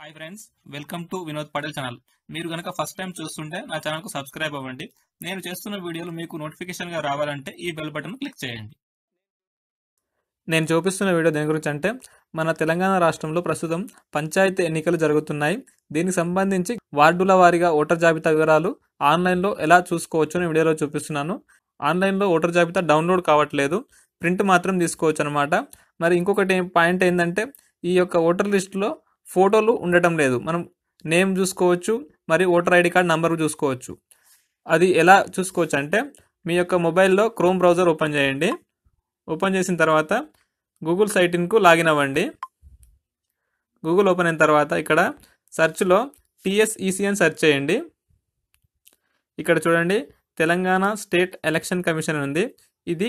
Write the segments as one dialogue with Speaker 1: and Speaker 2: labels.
Speaker 1: Hi friends welcome to Vinod Patel channel మీరు కనుక first time చూస్తుంటే నా ఛానల్కు సబ్స్క్రైబ్ అవ్వండి. నేను చేస్తున్న వీడియోలు మీకు నోటిఫికేషన్గా రావాలంటే ఈ బెల్ బటన్ క్లిక్ చేయండి. నేను చూపిస్తున్న వీడియో దేని గురించి అంటే మన తెలంగాణ రాష్ట్రంలో ప్రస్తుతం పంచాయతీ ఎన్నికలు జరుగుతున్నాయి. దీనికి సంబంధించి వార్డుల వారీగా ఓటర్ జాబితా వివరాలు ఆన్లైన్లో ఎలా చూసుకోవచ్చు నేను వీడియోలో చూపిస్తున్నాను. ఆన్లైన్లో ఓటర్ జాబితా డౌన్లోడ్ కావట్లేదు. ప్రింట్ మాత్రం తీసుకోవచ్చు అనమాట మరి ఇంకొకటి పాయింట్ ఏంటంటే ఈ యొక్క ఓటర్ లిస్టులో ఫోటోలు ఉండటం లేదు. మనం నేమ్ చూసుకోవచ్చు మరి ఓటర్ ఐడి కార్డ్ నంబర్ చూసుకోవచ్చు. అది ఎలా చూసుకోవచ్చు అంటే మీ యొక్క మొబైల్లో క్రోమ్ బ్రౌజర్ ఓపెన్ చేయండి. ఓపెన్ చేసిన తర్వాత గూగుల్ సైట్ ఇన్కు లాగిన్ అవ్వండి. గూగుల్ ఓపెన్ అయిన తర్వాత ఇక్కడ సెర్చ్లో టిఎస్ఈసి అని సెర్చ్ చేయండి. ఇక్కడ చూడండి తెలంగాణ స్టేట్ ఎలక్షన్ కమిషన్ ఉంది. ఇది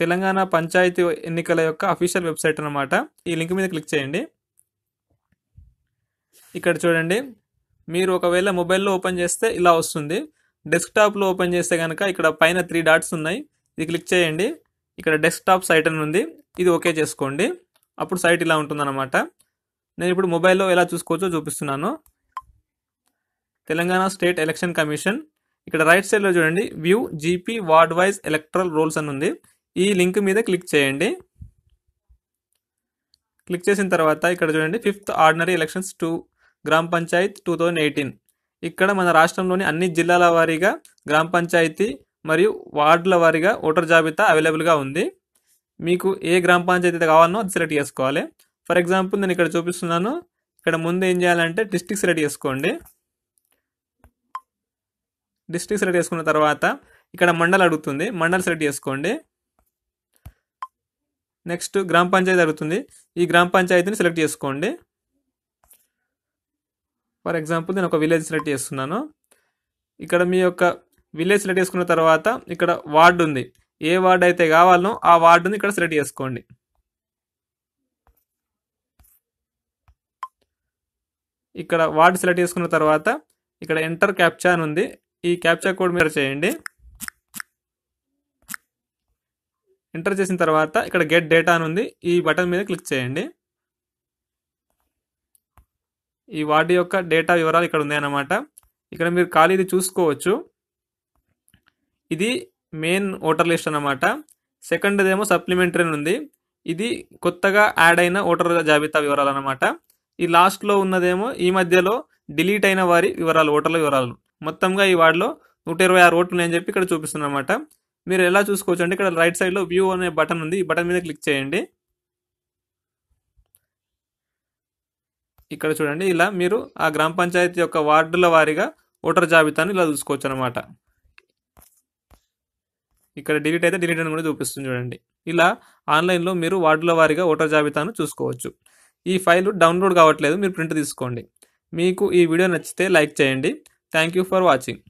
Speaker 1: తెలంగాణ పంచాయతీ ఎన్నికల యొక్క అఫీషియల్ వెబ్సైట్ అనమాట ఈ లింక్ మీద క్లిక్ చేయండి. ఇక్కడ చూడండి. మీరు ఒకవేళ మొబైల్లో ఓపెన్ చేస్తే ఇలా వస్తుంది. డెస్క్టాప్లో ఓపెన్ చేస్తే కనుక ఇక్కడ పైన త్రీ డాట్స్ ఉన్నాయి. ఇది క్లిక్ చేయండి. ఇక్కడ డెస్క్టాప్ సైట్ అని ఉంది. ఇది ఓకే చేసుకోండి. అప్పుడు సైట్ ఇలా ఉంటుందన్నమాట. నేను ఇప్పుడు మొబైల్లో ఎలా చూసుకోవచ్చో చూపిస్తున్నాను. Telangana state election commission. ఇక్కడ రైట్ సైడ్లో చూడండి. View GP ward wise electoral rolls అని ఉంది. ఈ లింక్ మీద క్లిక్ చేయండి. క్లిక్ చేసిన తర్వాత ఇక్కడ చూడండి. ఫిఫ్త్ ఆర్డినరీ ఎలక్షన్స్ టూ గ్రామ పంచాయత్ టూ థౌజండ్ ఎయిటీన్ ఇక్కడ మన రాష్ట్రంలోని అన్ని జిల్లాల వారీగా గ్రామ పంచాయతీ మరియు వార్డుల వారీగా ఓటర్ జాబితా అవైలబుల్గా ఉంది. మీకు ఏ గ్రామ పంచాయతీ అయితే కావాలనో అది సెలెక్ట్ చేసుకోవాలి. ఫర్ ఎగ్జాంపుల్ నేను ఇక్కడ చూపిస్తున్నాను. ఇక్కడ ముందు ఏం చేయాలంటే డిస్టిక్ సెలెక్ట్ చేసుకోండి. డిస్టిక్ సెలెక్ట్ చేసుకున్న తర్వాత ఇక్కడ మండల్ అడుగుతుంది. మండల్ సెలెక్ట్ చేసుకోండి. నెక్స్ట్ గ్రామ పంచాయతీ అడుగుతుంది. ఈ గ్రామ పంచాయతీని సెలెక్ట్ చేసుకోండి. ఫర్ ఎగ్జాంపుల్ నేను ఒక విలేజ్ సెలెక్ట్ చేస్తున్నాను. ఇక్కడ మీ యొక్క విలేజ్ సెలెక్ట్ చేసుకున్న తర్వాత ఇక్కడ వార్డు ఉంది. ఏ వార్డు అయితే కావాలనో ఆ వార్డుని ఇక్కడ సెలెక్ట్ చేసుకోండి. ఇక్కడ వార్డు సెలెక్ట్ చేసుకున్న తర్వాత ఇక్కడ ఎంటర్ క్యాప్చా అని ఉంది. ఈ క్యాప్చా కోడ్ మీరు చేయండి. ఎంటర్ చేసిన తర్వాత ఇక్కడ గెట్ డేటా అని ఉంది. ఈ బటన్ మీద క్లిక్ చేయండి. ఈ వార్డు యొక్క డేటా వివరాలు ఇక్కడ ఉన్నాయన్నమాట. ఇక్కడ మీరు ఖాళీది చూసుకోవచ్చు. ఇది మెయిన్ ఓటర్ లిస్ట్ అన్నమాట. సెకండ్ ఏమో సప్లిమెంటరీ అని ఉంది. ఇది కొత్తగా యాడ్ అయిన ఓటర్ జాబితా వివరాలు అన్నమాట. ఈ లాస్ట్లో ఉన్నదేమో ఈ మధ్యలో డిలీట్ అయిన వారి వివరాలు ఓటర్ల వివరాలు. మొత్తంగా ఈ వార్డులో నూట ఇరవై ఆరు ఓట్లు ఉన్నాయని చెప్పి ఇక్కడ చూపిస్తుంది అనమాట మీరు ఎలా చూసుకోవచ్చు అంటే ఇక్కడ రైట్ సైడ్లో వ్యూ అనే బటన్ ఉంది. ఈ బటన్ మీద క్లిక్ చేయండి. ఇక్కడ చూడండి ఇలా మీరు ఆ గ్రామ పంచాయతీ యొక్క వార్డుల వారీగా ఓటర్ జాబితాను ఇలా చూసుకోవచ్చు అనమాట ఇక్కడ డిలీట్ అయితే డిలీట్ అని కూడా చూపిస్తుంది చూడండి. ఇలా ఆన్లైన్లో మీరు వార్డుల వారీగా ఓటర్ జాబితాను చూసుకోవచ్చు. ఈ ఫైల్ డౌన్లోడ్ కావట్లేదు మీరు ప్రింట్ తీసుకోండి. మీకు ఈ వీడియో నచ్చితే లైక్ చేయండి. Thank you for watching